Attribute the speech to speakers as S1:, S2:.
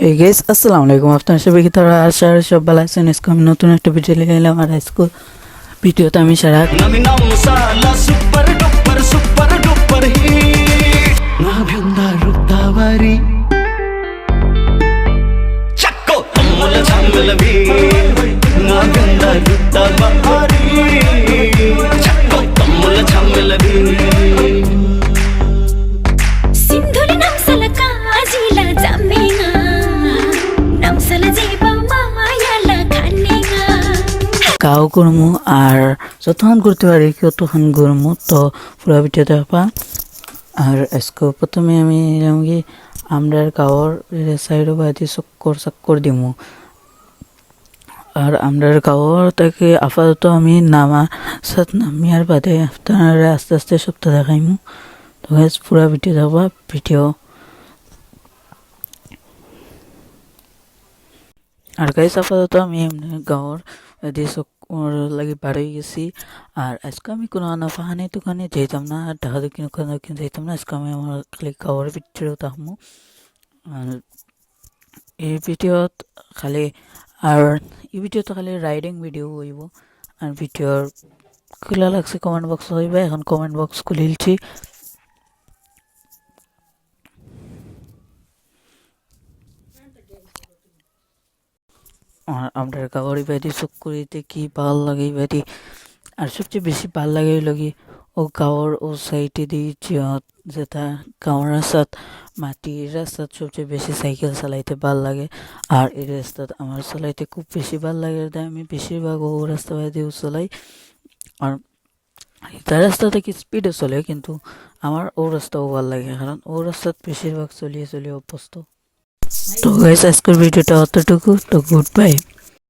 S1: Hey Aslam लेकुम of तानसे भीकित अर्शार Shab बलाईसे
S2: निसको मिनो तुनेफ्ट बिजले video इसको बीटियो तामी video ना मिना मुसाला सुपर डुपर सुपर डुपर ही
S3: ना भ्यंदा रुपता बारी चको अम्मुला जांद लभी
S1: কাউ করমু আর যতক্ষণ করতে পারি ততক্ষণ করমু, তো পুরো ভিডিওতে পা আর আজকে প্রথমে আমি এরকম কি আমরার কাওয়ার সাইডও বাদি চক্কর চক্কর দিমু। আর আমরার কাওয়ার তাকে আপাতত আমি নামা সাথ নামিয়ার বাদে আপনারা আস্তে আস্তে সপ্তাহ দেখাইমু। তো পুরো ভিডিও দেখবা, ভিডিও। আর গাইজ আপাতত আমি এমনি চকুৰ লাগি বাঢ়ি গেছি। আর আজকে আমি কোনো আনা ফাহানি দোকানে যেতাম না। আর ঢাকা কোনো দোকানে যেতাম না। আজকে আমি আমার খালি গাঁৱৰ ভিতরে তাহমু আর এই ভিডিওত খালি আর এই ভিডিওতে খালি রাইডিং ভিডিও হইব। আর ভিডিওর খোলা লাগছে কমেন্ট বক্স হইবে। এখন কমেন্ট বক্স খুলিলছি। আর আমরা গাওয়ারি বাড়ি চুপ করিতে কি ভালো লাগে বাড়ি আর সবচেয়ে বেশি ভালো লাগে লাগি ও গাঁৱৰ ও সাইডে দি যিহত যেটা গাঁৱৰ রাস্তাত মাটির রাস্তাত সবচেয়ে বেশি সাইকেল চালাইতে ভালো লাগে। আর এই রাস্তাত আমার চালাইতে খুব বেশি ভালো লাগে আমি বেশিরভাগ ও রাস্তা দিয়েও চালাই। আর তার রাস্তা থেকে স্পিডে চলে, কিন্তু আমার ও রাস্তাও ভালো লাগে কারণ ও রাস্তাত বেশিরভাগ চলিয়ে চলিয়ে অভ্যস্ত। তো গাইস আজকের ভিডিওটা অতটুকু তো গুড বাই